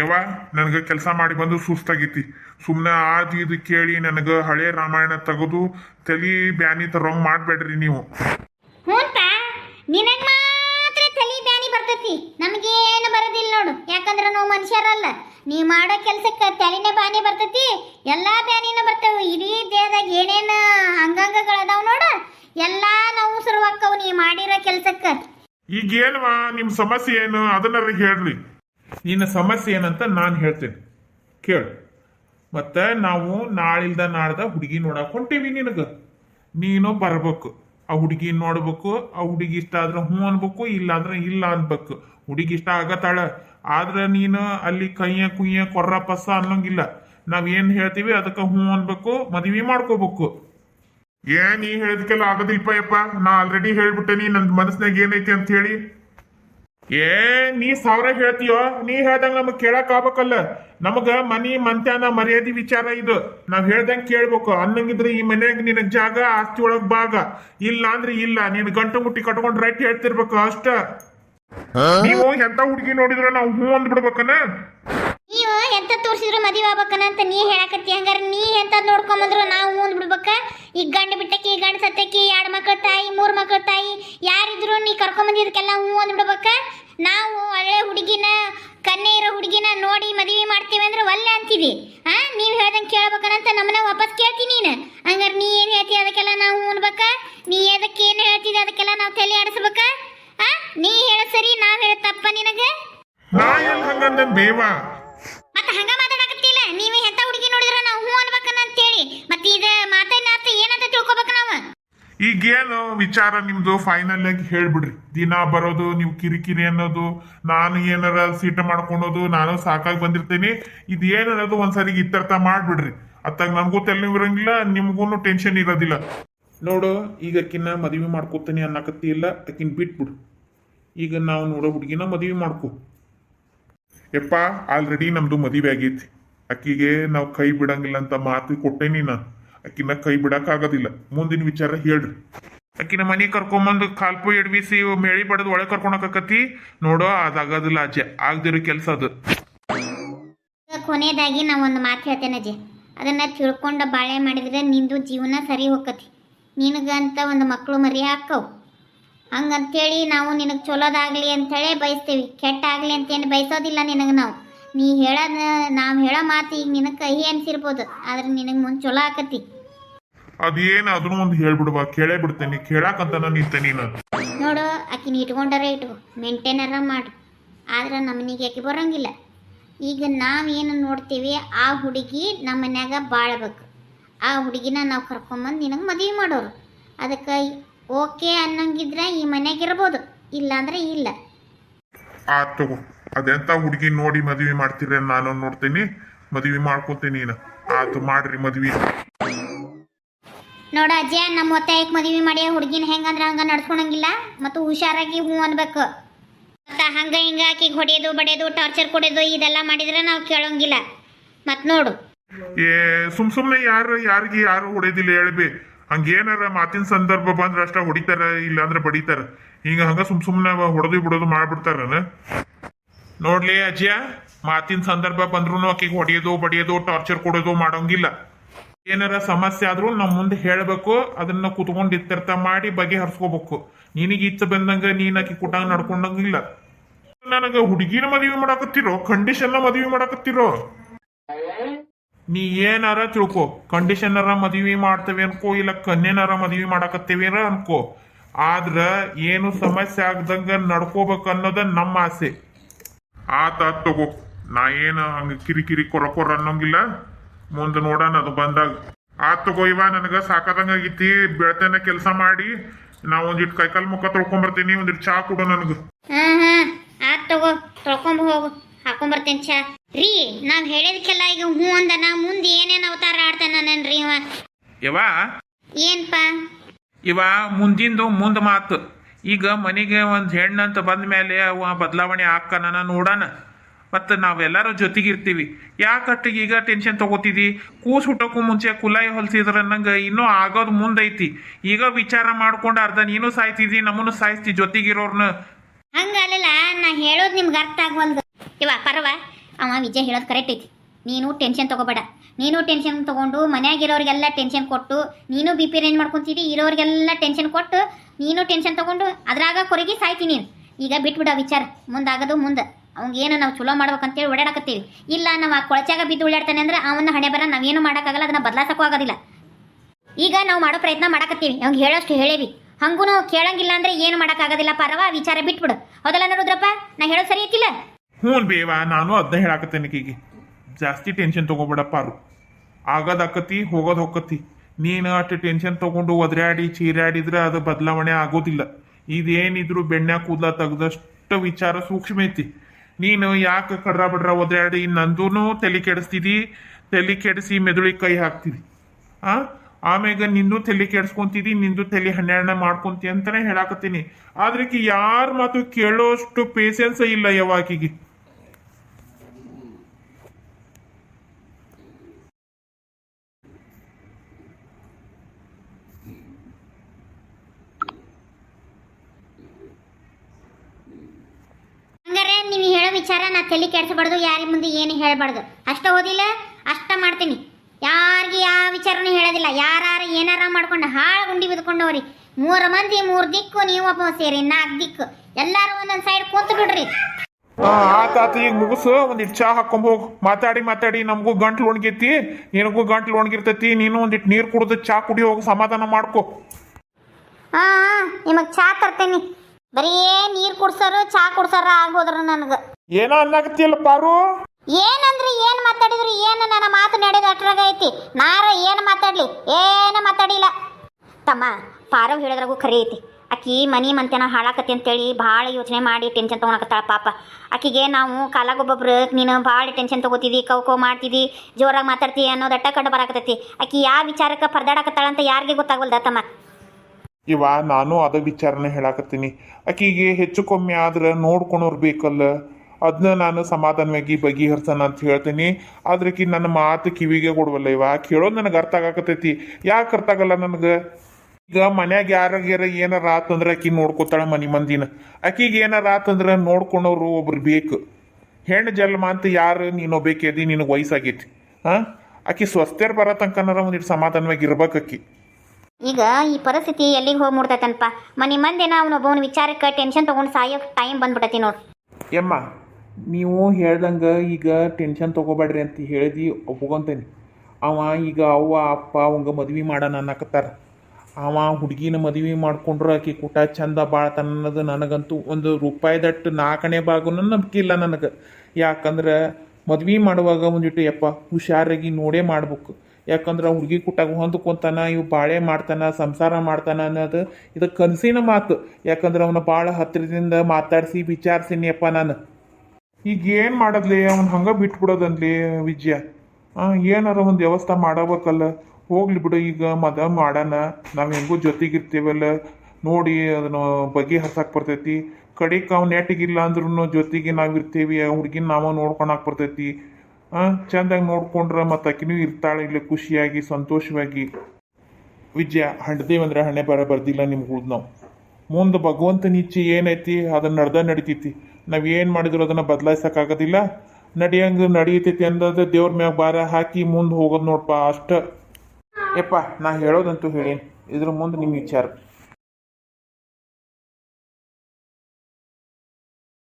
ಯವ್ವ ನನಗೆ ಕೆಲಸ ಮಾಡಿ ಬಂದು ಸುಸ್ತಾಗಿತಿ. ಸುಮ್ಮನೆ ಆದ್ ಇದು ಕೇಳಿ ನನಗೆ ಹಳೆ ರಾಮಾಯಣ ತೆಗೆದು ತಲಿ ಬ್ಯಾನಿ ತರೋಂಗ್ ಮಾಡಬೇಡ್ರಿ ನೀವು. ಹ್ಞೂನ್ಪ ನಿನಗೆ ಮಾತ್ರ ತಲಿ ಬ್ಯಾನಿ ಬರ್ತೈತಿ. ಏನು ಬರೋದಿಲ್ಲ ನೋಡು. ಯಾಕಂದ್ರೆ ನಾವು ಮನುಷ್ಯರಲ್ಲ. ನೀ ಮಾಡೋ ಕೆಲಸಕ್ಕೆ ತಲಿನೇ ಬ್ಯಾನಿ ಬರ್ತೈತಿ ಎಲ್ಲಾ ಬ್ಯಾನಿನೂ ಬರ್ತವೆ. ಇಡೀ ದೇಹದಾಗ ಏನೇನು ಅಂಗಾಂಗಗಳದಾವ ನೋಡು ಎಲ್ಲಾ ನಾವು ಶುರುವಾಕ್ಕವು ನೀ ಮಾಡಿರೋ ಕೆಲಸಕ್ಕೆ. ಈಗ ಏನ್ವಾ ನಿಮ್ಮ ಸಮಸ್ಯೆ ಏನು? ಅದನ್ನ ಹೇಳ್ರಿ. ನಿನ್ನ ಸಮಸ್ಯೆ ಏನಂತ ನಾನು ಹೇಳ್ತೇನೆ. ಕೇಳು. ಮತ್ತೆ ನಾವು ನಾಳಿಲ್ದ ನಾಳ್ದ ಹುಡುಗಿ ನೋಡಕ್ ಹೊಂಟೀವಿ ನಿನಗೆ. ನೀನು ಬರ್ಬೇಕು. ಆ ಹುಡುಗಿ ನೋಡ್ಬೇಕು, ಆ ಹುಡುಗಿ ಇಷ್ಟ ಆದ್ರೆ ಹ್ಞೂ ಅನ್ಬೇಕು, ಇಲ್ಲ ಅಂದ್ರೆ ಇಲ್ಲ ಅನ್ಬೇಕು. ಹುಡುಗಿ ಇಷ್ಟ ಆಗತ್ತಾಳ. ಆದ್ರೆ ನೀನು ಅಲ್ಲಿ ಕೈಯ ಕುಯ್ಯ ಕೊರ್ರ ಪಸ ಅನ್ನೋಂಗಿಲ್ಲ. ನಾವ್ ಏನ್ ಹೇಳ್ತೀವಿ ಅದಕ್ಕೆ ಹ್ಞೂ ಅನ್ಬೇಕು, ಮದುವೆ ಮಾಡ್ಕೋಬೇಕು. ಏನ್ ನೀ ಹೇಳಿದ್ಕೆಲ್ಲ ಆಗೋದಿಲ್ಪ ಯಪ್ಪ ನಾ ಆಲ್ರೆಡಿ ಹೇಳ್ಬಿಟ್ಟೆ ನೀ ನನ್ನ ಮನಸ್ನಾಗ ಏನೈತಿ ಅಂತ ಹೇಳಿ ಏ ನೀ ಸಾವಿರ ಹೇಳ್ತೀಯೋ? ನೀ ಹೇಳ್ದಂಗ ನಮಗ್ ಕೇಳಕ್ ಆಗ್ಬೇಕಲ್ಲ. ನಮಗ ಮನಿ ಮಂತ್ಯಾನ ಮರ್ಯಾದಿ ವಿಚಾರ ಇದು. ನಾವ್ ಹೇಳ್ದಂಗ ಕೇಳ್ಬೇಕು. ಅನ್ನಂಗಿದ್ರೆ ಈ ಮನ್ಯಾಗ ನಿನ್ನ ಜಾಗ ಆಸ್ತಿ ಒಳಗ್ ಭಾಗ. ಇಲ್ಲ ಅಂದ್ರೆ ಇಲ್ಲ. ನೀನ್ ಗಂಟು ಮುಟ್ಟಿ ಕಟ್ಕೊಂಡ್ ರೈಟ್ ಹೇಳ್ತಿರ್ಬೇಕು ಅಷ್ಟ. ನೀವು ಎಂತ ಹುಡುಗಿ ನೋಡಿದ್ರೆ ನಾವು ಹ್ಞೂ ಅಂದ್ಬಿಡ್ಬೇಕನ? ನೀವು ಎಂತ ತೋರಿಸಿದ್ರು ಮದುವೆ ಆಗ್ಬೇಕನ ಅಂತ ನೀ ಹೇಳಕತ್ತಿ? ಹಂಗಾರ ನೀ ಎಂತ ನೋಡ್ಕೊಂಬಂದ್ರು ನಾವು ಅಂದ್ ಬಿಡ್ಬೇಕ ಈಗ ಗಂಡ ಈ ಗಂಡ ಸತ್ತಕ್ಕೆ ಎರಡು ಮಕ್ಕಳ ತಾಯಿ ಮೂರು ಮಕ್ಕಳ ತಾಯಿ ಯಾರಿದ್ರು ನೀ ಕರ್ಕೊಂಬಂದಿದ್ದಕ್ಕೆಲ್ಲ ಹ್ಞೂ ಅಂದ್ಬಿಡ್ಬೇಕ? ನಾವು ಒಳ್ಳೆ ಹುಡುಗಿನ ಕನ್ನೆ ಇರೋ ಹುಡುಗಿನ ನೋಡಿ ಮದುವೆ ಮಾಡ್ತೀವಿ ಅಂದ್ರೆ ಒಲ್ಲೆ ಅಂತೀವಿ. ಹಾ ನೀವು ಹೇಳ್ದಂಗೆ ಕೇಳ್ಬೇಕಂತ ನಮ್ಮನ್ನ ವಾಪಸ್ ಕೇಳ್ತೀನಿ ನೀನು. ಹಂಗಾರೆ ನೀ ಏನು ಹೇಳ್ತಿ ಅದಕ್ಕೆಲ್ಲ ನಾವು ಉಣ್ಬೇಕ? ನೀ ಅದಕ್ಕೆ ಏನು ಹೇಳ್ತಿದ್ದೆ ಅದಕ್ಕೆಲ್ಲ ನಾವು ತಲೆ ಆಡಿಸ್ಬೇಕ? ಆ, ನೀ ಹೇಳ ಸರಿ, ನಾವು ಹೇಳ ತಪ್ಪ ನಿನಗೆ? ನಾ ಎಲ್ ಹಂಗಂದ ಬೇವಾ ಮತ್ತೆ ಹಂಗ ಮಾತಾಡಕತ್ತಿಲ್ಲ ನೀವು ಎಂತ ಹುಡುಗಿ ನೋಡಿದ್ರ ನಾವು ಹ್ಞೂ ಅನ್ಬೇಕನ್ನ ಅಂತೇಳಿ ಮತ್ತೆ ಇದ ಮಾತನ್ನ ಅರ್ಥ ಏನಂತ ತಿಳ್ಕೊಬೇಕು ನಾವು ಈಗೇನು ವಿಚಾರ ನಿಮ್ದು ಫೈನಲ್ ಆಗಿ ಹೇಳ್ಬಿಡ್ರಿ. ದಿನ ಬರೋದು, ನೀವು ಕಿರಿಕಿರಿ ಅನ್ನೋದು, ನಾನು ಏನಾರ ಸೀಟ ಮಾಡ್ಕೊಳೋದು ನಾನು ಸಾಕಾಗಿ ಬಂದಿರ್ತೀನಿ. ಇದು ಏನು ಅನ್ನೋದು ಒಂದ್ಸರಿ ಇತ್ತರ್ಥ ಮಾಡ್ಬಿಡ್ರಿ. ಅತ್ತಾಗ ನಮಗೂ ತಲೆ ನಿಮ್ಗೂ ಟೆನ್ಷನ್ ಇರೋದಿಲ್ಲ. ನೋಡು ಈಗ ಮದುವೆ ಮಾಡ್ಕೋತೀನಿ ಅನ್ನಕತ್ತಿ ಇಲ್ಲ, ಅಕ್ಕಿನ ಬಿಟ್ಬಿಡು. ಈಗ ನಾವು ನೋಡೋ ಹುಡುಗಿನ ಮದುವೆ ಮಾಡ್ಕೊ. ಯಪ್ಪ ಆಲ್ರೆಡಿ ನಮ್ದು ಮದುವೆ ಆಗೈತಿ. ಅಕ್ಕಿಗೆ ನಾವು ಕೈ ಬಿಡಂಗಿಲ್ಲ ಅಂತ ಮಾತು ಕೊಟ್ಟೇನಿ ನಾನು. ಅಕ್ಕಿನ ಕೈ ಬಿಡಕ್ಕಾಗೋದಿಲ್ಲ. ಮುಂದಿನ ವಿಚಾರ ಹೇಳ್ರಿ. ಅಕ್ಕಿನ ಮನೆ ಕರ್ಕೊಂಬಂದು ಕಾಲ್ಪು ಎಡ್ಬಿಸಿ ಮೇಳಿ ಬಡದು ಒಳಗೆ ಹೋಗಕತ್ತಿ ನೋಡೋ ಅದಾಗೋದಿಲ್ಲ ಅಜ್ಜೆ ಆಗದಿರೋ ಕೆಲಸ ಅದು. ಕೊನೆಯದಾಗಿ ನಾ ಒಂದು ಮಾತು ಹೇಳ್ತೇನೆ ಅಜ್ಜೆ. ಅದನ್ನ ತಿಳ್ಕೊಂಡ ಬಾಳೆ ಮಾಡಿದ್ರೆ ನಿಂದು ಜೀವನ ಸರಿ ಹೋಗತಿ ನಿನಗಂತ ಒಂದು ಮಕ್ಕಳು ಮರಿ ಹಾಕವು. ಹಂಗಂತೇಳಿ ನಾವು ನಿನಗೆ ಚಲೋದಾಗಲಿ ಅಂತೇಳಿ ಬಯಸ್ತೀವಿ. ಕೆಟ್ಟಾಗ್ಲಿ ಅಂತೇನು ಬಯಸೋದಿಲ್ಲ ನಿನಗೆ ನಾವು. ನೀ ಹೇಳದ, ನಾವು ಹೇಳೋ ಮಾತು ಈಗ ನಿನಗೆ ಕಹಿ ಅನಿಸಿರ್ಬೋದು. ಆದ್ರೆ ನಿನಗೆ ಮುಂದೆ ಚಲೋ ಆಕತಿ. ಅದೇನು ಅದನ್ನು ಒಂದು ಹೇಳ್ಬಿಡುವ ಕೇಳೇ ಬಿಡ್ತೇನೆ ಕೇಳಾಕಂತ ನಾನು ನೋಡು ನಾನು. ನೋಡು ಆಕಿನ ಇಟ್ಕೊಂಡಾರ ಇಟ್ಕೊ ಮೇಂಟೈನರ ಮಾಡು. ಆದ್ರೆ ನಮ್ಮನಿಗೆ ಆಕೆ ಬರೋಂಗಿಲ್ಲ. ಈಗ ನಾವೇನು ನೋಡ್ತೀವಿ ಆ ಹುಡುಗಿ ನಮ್ಮ ಮನ್ಯಾಗ ಬಾಳ್ಬೇಕು. ಆ ಹುಡುಗಿನ ನಾವು ಕರ್ಕೊಂಬಂದು ನಿನಗೆ ಮದುವೆ ಮಾಡೋರು. ಅದಕ್ಕೆ ಓಕೆ ಅನ್ನಂಗಿದ್ರೆ ಈ ಮನ್ಯಾಗ ಇರ್ಬೋದು ಇಲ್ಲಾಂದ್ರೆ ಇಲ್ಲ. ಆ ತಗೋ ಅದೆಂತ ಹುಡುಗಿ ನೋಡಿ ಮದುವೆ ಮಾಡ್ತೀರ ನಾನು ನೋಡ್ತೀನಿ. ಮದುವೆ ಮಾಡ್ಕೊತೀನಿ ನೀನು. ಆತು ಮಾಡ್ರಿ ಮದುವೆ. ನೋಡು ಅಜ್ಜ, ನಮ್ಮ ಒತ್ತಾಯಕ್ಕೆ ಮದುವೆ ಮಾಡಿ? ಹುಡುಗಿನ ಹೆಂಗಂದ್ರೆ ಹಂಗೆ ನಡ್ಸ್ಕೊಳಂಗಿಲ್ಲ ಮತ್ತು ಹುಷಾರಾಗಿ ಹ್ಞೂ ಅನ್ಬೇಕು ಮತ್ತು ಹಂಗೆ ಹಿಂಗೆ ಆಕಿಗೆ ಹೊಡೆಯೋದು ಬಡಿಯೋದು ಟಾರ್ಚರ್ ಕೊಡೋದು, ಇದೆಲ್ಲ ಮಾಡಿದ್ರೆ ನಾವು ಕೇಳೋಂಗಿಲ್ಲ. ಮತ್ತು ನೋಡು. ಏ, ಸುಮ್ ಸುಮ್ನೆ ಯಾರು, ಯಾರಿಗೆ ಯಾರು ಹೊಡೆಯೋದಿಲ್ಲ ಹೇಳ್ಬಿ. ಹಂಗೇನಾರ ಮಾತಿನ ಸಂದರ್ಭ ಬಂದ್ರೆ ಅಷ್ಟ ಹೊಡಿತಾರ ಇಲ್ಲ ಅಂದ್ರೆ ಬಡಿತಾರ. ಹಿಂಗ ಹಂಗ ಸುಮ್ ಸುಮ್ನೆ ಹೊಡೆದು ಬಿಡೋದು ಮಾಡ್ಬಿಡ್ತಾರನ? ನೋಡ್ಲಿ ಅಜ್ಜಿಯ, ಮಾತಿನ ಸಂದರ್ಭ ಬಂದ್ರು ಆಕಿಗೆ ಹೊಡೆಯೋದು, ಬಡಿಯೋದು ಟಾರ್ಚರ್ ಕೊಡೋದು ಮಾಡೋಂಗಿಲ್ಲ. ಏನಾರ ಸಮಸ್ಯೆ ಆದ್ರೂ ನಮ್ಮ ಮುಂದೆ ಹೇಳಬೇಕು, ಅದನ್ನ ಕುತ್ಕೊಂಡು ಇತ್ಯರ್ಥ ಮಾಡಿ ಬಗೆಹರಿಸ್ಕೋಬೇಕು. ನಿನಗೆ ಇಚ್ಚ ಬಂದಂಗ ನೀನ್ ಆಕಿ ಕುಟಂಗ ನಡ್ಕೊಂಡಂಗಿಲ್ಲ. ನನಗ ಹುಡುಗಿನ ಮದುವೆ ಮಾಡಾಕತ್ತಿರೋ ಕಂಡೀಷನ್ ಮದುವೆ ಮಾಡಾಕತ್ತಿರೋ? ನೀ ಏನಾರ ತಿಳ್ಕೊ ಕಂಡೀಷನರ ಮದುವೆ ಮಾಡ್ತೇವೆ ಅನ್ಕೋ, ಇಲ್ಲ ಕನ್ಯನಾರ ಮದುವೆ ಮಾಡಾಕತ್ತೇವೆ ಅನ್ಕೋ. ಆದ್ರ ಏನು ಸಮಸ್ಯೆ ಆಗ್ದಂಗ ನಡ್ಕೋಬೇಕು ಅನ್ನೋದ ನಮ್ಮ ಆಸೆ. ಆತ್ ತಗೋ, ನಾ ಏನು ಹಂಗ ಕಿರಿಕಿರಿ ಕೊರ ಕೊರ ಅನ್ನೋಂಗಿಲ್ಲ. ಮುಂದೆ ನೋಡೋಣ ಅದು ಬಂದಾಗ. ಆತ್ ತಗೋ ಇವ ನನಗ ಸಾಕದಂಗ ಆಗೈತಿ ಬೆಳ್ತೇನೆ ಕೆಲಸ ಮಾಡಿ. ನಾ ಒಂದಿಟ್ ಕೈಕಾಲ್ ಮುಖ ತೊಳ್ಕೊಂಬರ್ತೀನಿ ಒಂದಿಟ್ಟು ಚಾ ಕೊಡು ನನಗ. ಹಾ ಹಾ ಆತ್ ತಗೋ ತೊಳ್ಕೊಂಬ ಹೋಗು ಹಾಕೊಂಬರ್ತೇನೆ ಚಾ. ರೀ ನಾನು ಹೇಳಿದಕ್ಕೆಲ್ಲ ಈಗ ಹ್ಞೂ ಅಂದನ ಮುಂದೆ ಏನೇನು ಅವತಾರ ಆಡ್ತಾನೇನ್ರಿ ಇವ? ಇವ ಏನ್ಪ? ಇವ ಮುಂದಿಂದು ಮುಂದ್ ಮಾತು. ಈಗ ಮನೆಗೆ ಒಂದು ಹೆಣ್ಣಂತ ಬಂದ ಮೇಲೆ ಅವ ಬದಲಾವಣೆ ಹಾಕನ ನೋಡೋಣ ಮತ್ತು ನಾವೆಲ್ಲರೂ ಜೊತೆಗಿರ್ತೀವಿ ಯಾಕಟ್ಟು ಈಗ ಟೆನ್ಷನ್ ತಗೋತಿದಿ? ಕೂಸು ಹುಟ್ಟೋಕ್ಕೂ ಮುಂಚೆ ಕುಲಾಯಿ ಹೊಲಿಸಿದ್ರೆ ನಂಗೆ ಇನ್ನೂ ಆಗೋದು ಮುಂದೈತಿ. ಈಗ ವಿಚಾರ ಮಾಡ್ಕೊಂಡು ಅರ್ಧ ನೀನು ಸಾಯ್ತಿದಿ, ನಮ್ಮನ್ನು ಸಾಯಿಸ್ತಿ ಜೊತೆಗಿರೋರ್ನ. ಹಂಗಲ್ಲ ನಾ ಹೇಳೋದು ನಿಮ್ಗೆ ಅರ್ಥ ಆಗ್ವಲ್ದು. ಇವ ಪರವ, ಅವ ವಿಜಯ್ ಹೇಳೋದು ಕರೆಕ್ಟ್ ಐತಿ. ನೀನು ಟೆನ್ಷನ್ ತಗೋಬೇಡ. ನೀನು ಟೆನ್ಷನ್ ತಗೊಂಡು ಮನೆಯಾಗಿರೋರಿಗೆಲ್ಲ ಟೆನ್ಷನ್ ಕೊಟ್ಟು, ನೀನು ಬಿ ಪಿ ರೇಂಜ್ ಮಾಡ್ಕೊತೀರಿ ಇರೋರಿಗೆಲ್ಲ ಟೆನ್ಷನ್ ಕೊಟ್ಟು, ನೀನು ಟೆನ್ಷನ್ ತಗೊಂಡು ಅದ್ರಾಗ ಕೊರಗಿ ಸಾಯ್ತಿ ನೀನು. ಈಗ ಬಿಟ್ಬಿಡ ವಿಚಾರ. ಮುಂದಾಗದು ಮುಂದೆ. ಅವ್ನಿಗೆ ಏನು ನಾವು ಚಲೋ ಮಾಡ್ಬೇಕಂತೇಳಿ ಓಡಾಡಕತ್ತೀವಿ. ಇಲ್ಲ, ನಾವು ಆ ಕೊಳಚಾಗ ಬಿದ್ದು ಓಡಾಡ್ತಾನೆ ಅಂದ್ರೆ ಅವನ ಹಣೆ ಬರ ನಾವೇನು ಮಾಡೋಕ್ಕಾಗಲ್ಲ, ಅದನ್ನ ಬದಲಾಸಕ್ಕೂ ಆಗೋದಿಲ್ಲ. ಈಗ ನಾವು ಮಾಡೋ ಪ್ರಯತ್ನ ಮಾಡಕತ್ತೀವಿ. ಅವ್ನಿಗೆ ಹೇಳೋಷ್ಟು ಹೇಳೇವಿ. ಹಂಗೂ ಕೇಳಂಗಿಲ್ಲ ಅಂದ್ರೆ ಏನು ಮಾಡೋಕ್ಕಾಗೋದಿಲ್ಲ, ಪರವ ವಿಚಾರ ಬಿಟ್ಬಿಡು. ಹೌದಲ್ಲ ನೋಡಿದ್ರಪ್ಪ ನಾ ಹೇಳೋದು ಸರಿ ಐತಿಲ್ಲ? ಹ್ಞೂ ಬೇವ, ನಾನು ಅದನ್ನ ಹೇಳಾಕತ್ತೇನೆ ಈಗ ಜಾಸ್ತಿ ಟೆನ್ಷನ್ ತಗೋಬೇಡಪ್ಪ ಅವರು. ಆಗೋದು ಆಕತಿ ಹೋಗೋದು ಹೋಗತಿ ನೀನು ಅಷ್ಟು ಟೆನ್ಷನ್ ತೊಗೊಂಡು ಒದ್ರಾಡಿ ಚೀರಾಡಿದ್ರೆ ಅದು ಬದಲಾವಣೆ ಆಗೋದಿಲ್ಲ. ಇದೇನಿದ್ರು ಬೆಣ್ಣೆ ಕೂದಲ ತೆಗೆದಷ್ಟು ವಿಚಾರ ಸೂಕ್ಷ್ಮ ಐತಿ. ನೀನು ಯಾಕೆ ಕಡ್ರ ಬಡ್ರ ಒದ್ರಾಡಿ? ನಂದೂ ತಲೆ ಕೆಡಿಸ್ತಿದಿ, ತಲೆ ಕೆಡಿಸಿ ಮೆದುಳಿಗೆ ಕೈ ಹಾಕ್ತಿದಿ. ಆ? ಆಮ್ಯಾಗ ನಿಂದು ತಲೆ ಕೆಡ್ಸ್ಕೊಂತಿದಿ, ನಿಂದು ತಲೆ ಹನ್ನೆರಡನೇ ಮಾಡ್ಕೊಂತಿ ಅಂತಾನೆ ಹೇಳಾಕತ್ತೀನಿ. ಆದ್ರೆ ಈಕಿ ಯಾರ ಮಾತು ಕೇಳೋಷ್ಟು ಪೇಷನ್ಸ್ ಇಲ್ಲ ಯಾವಾಕಿಗೆ ಹಂಗಾರೆ ನೀವು ಹೇಳೋ ವಿಚಾರ ನಾ ತಲೆ ಕೆಡಿಸಬಾರ್ದು ಯಾರ ಮುಂದೆ ಏನು ಹೇಳಬಾರ್ದು. ಅಷ್ಟ ಓದಿಲ್ಲ ಅಷ್ಟ ಮಾಡ್ತೀನಿ. ಯಾರಿಗೆ ಯಾವ ವಿಚಾರನೂ ಹೇಳೋದಿಲ್ಲ. ಯಾರು ಏನಾರ ಮಾಡ್ಕೊಂಡು ಹಾಳು ಗುಂಡಿ ಬಿದ್ಕೊಂಡವ್ರಿ. ಮೂರು ಮಂದಿ ಮೂರು ದಿಕ್ಕು ನೀವು ಒಬ್ಬ ಸೇರಿ ನಾಲ್ಕು ದಿಕ್ಕು. ಎಲ್ಲಾರು ಒಂದೊಂದು ಸೈಡ್ ಕೂತು ಬಿಡ್ರಿ. ಆ, ಆತ ಆತ ಈಗ ಮುಗಿಸು ಒಂದಿಟ್ಟು ಚಾ ಹಾಕೊಂಡ್ ಹೋಗು. ಮಾತಾಡಿ ಮಾತಾಡಿ ನಮಗೂ ಗಂಟ್ಲು ಒಣಗೈತಿ ನಿನಗೂ ಗಂಟ್ಲು ಒಣಗಿರ್ತೈತಿ ನೀನು ಒಂದಿಟ್ಟು ನೀರು ಕುಡಿದು ಚಾ ಕುಡಿ ಹೋಗಿ ಸಮಾಧಾನ ಮಾಡ್ಕೋ. ಹಾ ನಿಮಗೆ ಚಾ ತರ್ತೇನೆ. ಬರೀ ನೀರು ಕುಡ್ಸೋರು ಚಾ ಕುಡ್ಸೋರ ಆಗೋದ್ರ ನನಗೆ. ಏನೋ ಅನ್ನಾಗತ್ತಿಯಲ್ಲ ಪಾರು ಏನಂದ್ರೆ ಏನು ಮಾತಾಡಿದ್ರು ಏನು ನನ್ನ ಮಾತು ನಡೆದ ಅಟ್ರಾಗ ಐತಿ. ನಾರ ಏನು ಮಾತಾಡ್ಲಿ ಏನು ಮಾತಾಡಿಲ್ಲ. ತಮ್ಮ ಪಾರವ್ ಹೇಳಿದ್ರಾಗು ಖರೆ ಐತಿ. ಆಕಿ ಮನಿ ಮಂತೆನ ಹಾಳಾಕತಿ ಅಂತೇಳಿ ಭಾಳ ಯೋಚನೆ ಮಾಡಿ ಟೆನ್ಷನ್ ತೊಗೊಳಕತ್ತಾಳ ಪಾಪ. ಆಕಿಗೆ ನಾವು ಕಾಲಾಗೊಬ್ಬೊಬ್ರು ನೀನು ಭಾಳ ಟೆನ್ಷನ್ ಕೌ ಕೌ ಮಾಡ್ತಿದ್ದಿ ಜೋರಾಗಿ ಮಾತಾಡ್ತಿ ಅನ್ನೋದು ಅಟ್ಟ ಕಂಡು ಬರಾಕತ್ತೈತಿ. ಆಕಿ ಯಾವ ವಿಚಾರಕ್ಕೆ ಪರದಾಡಕತ್ತಾಳ ಅಂತ ಯಾರಿಗೆ ಗೊತ್ತಾಗಲ್ದ ತಮ್ಮ? ಇವ ನಾನು ಅದ ವಿಚಾರನೆ ಹೇಳಾಕತ್ತೀನಿ. ಆಕಿಗೆ ಹೆಚ್ಚು ಕಮ್ಮಿ ಆದ್ರೆ ನೋಡ್ಕೊಳೋರು ಬೇಕಲ್ಲ. ಅದನ್ನ ನಾನು ಸಮಾಧಾನವಾಗಿ ಬಗೆಹರ್ಸನ ಅಂತ ಹೇಳ್ತೀನಿ. ಆದ್ರೆ ಆಕಿ ನನ್ನ ಮಾತು ಕಿವಿಗೆ ಕೊಡವಲ್ಲ ಇವ. ಕೇಳೋದು ನನಗೆ ಅರ್ಥ ಆಗಾಕತ್ತೈತಿ. ಯಾಕೆ ಅರ್ಥ ಆಗಲ್ಲ ನನಗೆ? ಈಗ ಮನ್ಯಾಗ ಯಾರಾಗ್ಯಾರ ಏನಾರ ಆತಂದ್ರೆ ಆಕಿ ನೋಡ್ಕೊತಾಳ ಮನಿ ಮಂದಿನ. ಆಕಿಗೆ ಏನಾರ ಆತಂದ್ರೆ ನೋಡ್ಕೊಳೋರು ಒಬ್ರು ಬೇಕು. ಹೆಣ್ಣು ಜನ್ಮ ಅಂತ ಯಾರು ನೀನು ಒಬ್ಬೇಕೇದಿ ನಿನಗೆ ವಯಸ್ಸಾಗೈತಿ. ಹಾಂ? ಆಕಿ ಸ್ವಸ್ಥರ್ ಬರೋ ತನಕನಾರ ಒಂದಿಟ್ಟು ಸಮಾಧಾನವಾಗಿ ಇರ್ಬೇಕು ಆಕಿ. ಈಗ ಈ ಪರಿಸ್ಥಿತಿ ಎಲ್ಲಿಗೆ ಹೋಗಿ ಮುಡ್ತೈತನಪ್ಪ ಮನಿ ಮಂದಿನ ಒಬ್ಬನ ವಿಚಾರಕ್ಕೆ ಟೆನ್ಷನ್ ತೊಗೊಂಡು ಸಾಯೋ ಟೈಮ್ ಬಂದ್ಬಿಟ್ಟತಿ ನೋಡಿ. ಯಮ್ಮ, ನೀವು ಹೇಳ್ದಂಗೆ ಈಗ ಟೆನ್ಷನ್ ತೊಗೋಬೇಡ್ರಿ ಅಂತ ಹೇಳಿದಿ, ಒಪ್ಕೊಂತೇನೆ. ಅವ ಈಗ ಅವ್ವ, ಅಪ್ಪ ಅವಂಗ ಮದ್ವೆ ಮಾಡೋಣ ಅನ್ನಕತ್ತಾರ. ಅವ ಹುಡುಗಿನ ಮದ್ವೆ ಮಾಡ್ಕೊಂಡ್ರೆ ಆಕಿ ಕುಟ ಚಂದ ಬಾಳ್ತಾನ ಅನ್ನೋದು ನನಗಂತೂ ಒಂದು ರೂಪಾಯಿದಟ್ಟು ನಾಲ್ಕನೇ ಭಾಗನೂ ನಂಬಿಕೆ ಇಲ್ಲ ನನಗೆ. ಯಾಕಂದ್ರೆ ಮದ್ವೆ ಮಾಡುವಾಗ ಒಂದಿಟ್ಟು ಯಪ್ಪ ಹುಷಾರಾಗಿ ನೋಡೇ ಮಾಡ್ಬೇಕು. ಯಾಕಂದ್ರೆ ಹುಡುಗಿ ಕುಟ್ಟಾಗ ಹೊಂದ್ಕೊಂತಾನ ಇವು ಬಾಳೆ ಮಾಡ್ತಾನ ಸಂಸಾರ ಮಾಡ್ತಾನ ಅನ್ನೋದು ಇದು ಕನಸಿನ ಮಾತು. ಯಾಕಂದ್ರೆ ಅವನ ಭಾಳ ಹತ್ತಿರದಿಂದ ಮಾತಾಡಿಸಿ ವಿಚಾರಿಸಿನಿಯಪ್ಪ ನಾನು. ಈಗ ಏನು ಮಾಡದ್ಲಿ? ಅವ್ನು ಹಂಗೆ ಬಿಟ್ಬಿಡೋದನ್ಲಿ ವಿಜಯ? ಆ, ಏನಾರ ಒಂದು ವ್ಯವಸ್ಥೆ ಮಾಡಬೇಕಲ್ಲ. ಹೋಗ್ಲಿ ಬಿಡು ಈಗ ಮದ ಮಾಡೋಣ. ನಾವು ಹೆಂಗೂ ಜೊತೆಗಿರ್ತೀವಲ್ಲ. ನೋಡಿ ಅದನ್ನ ಬಗೆಹರ್ಸಕ್ಕೆ ಬರ್ತೈತಿ. ಕಡಿಕ್ ಅವ್ನು ನೆಟ್ಟಿಗಿಲ್ಲ ಅಂದ್ರೂ ಜೊತೆಗೆ ನಾವು ಇರ್ತೀವಿ ಆ ಹುಡ್ಗಿನ ನಾವು ನೋಡ್ಕೊಳಕ್ ಬರ್ತೈತಿ. ಹಾಂ ಚಂದಾಗಿ ನೋಡ್ಕೊಂಡ್ರೆ ಮತ್ತು ಆಕಿನೂ ಇರ್ತಾಳೆ, ಇಲ್ಲಿ ಖುಷಿಯಾಗಿ, ಸಂತೋಷವಾಗಿ. ವಿಜಯ ಹಂಡ್ದೇವಂದ್ರೆ ಹಣೆ ಬರ ಬರ್ದಿಲ್ಲ ನಿಮ್ಗೆ ಉಳ್ದು ನಾವು. ಮುಂದೆ ಭಗವಂತನ ಇಚ್ಛೆ ಏನೈತಿ ಅದನ್ನ ನಡ್ದ ನಡಿತೈತಿ. ನಾವು ಏನು ಮಾಡಿದ್ರು ಅದನ್ನು ಬದಲಾಯಿಸೋಕ್ಕಾಗೋದಿಲ್ಲ. ನಡೆಯಂಗೆ ನಡೀತೈತಿ ಅಂದ್ರೆ ದೇವ್ರ ಮ್ಯಾಗ ಭಾರ ಹಾಕಿ ಮುಂದೆ ಹೋಗೋದು ನೋಡಪ್ಪ ಅಷ್ಟ. ಯಪ್ಪ, ನಾ ಹೇಳೋದಂತೂ ಹೇಳೀನಿ. ಇದ್ರ ಮುಂದೆ ನಿಮ್ಮ ವಿಚಾರ.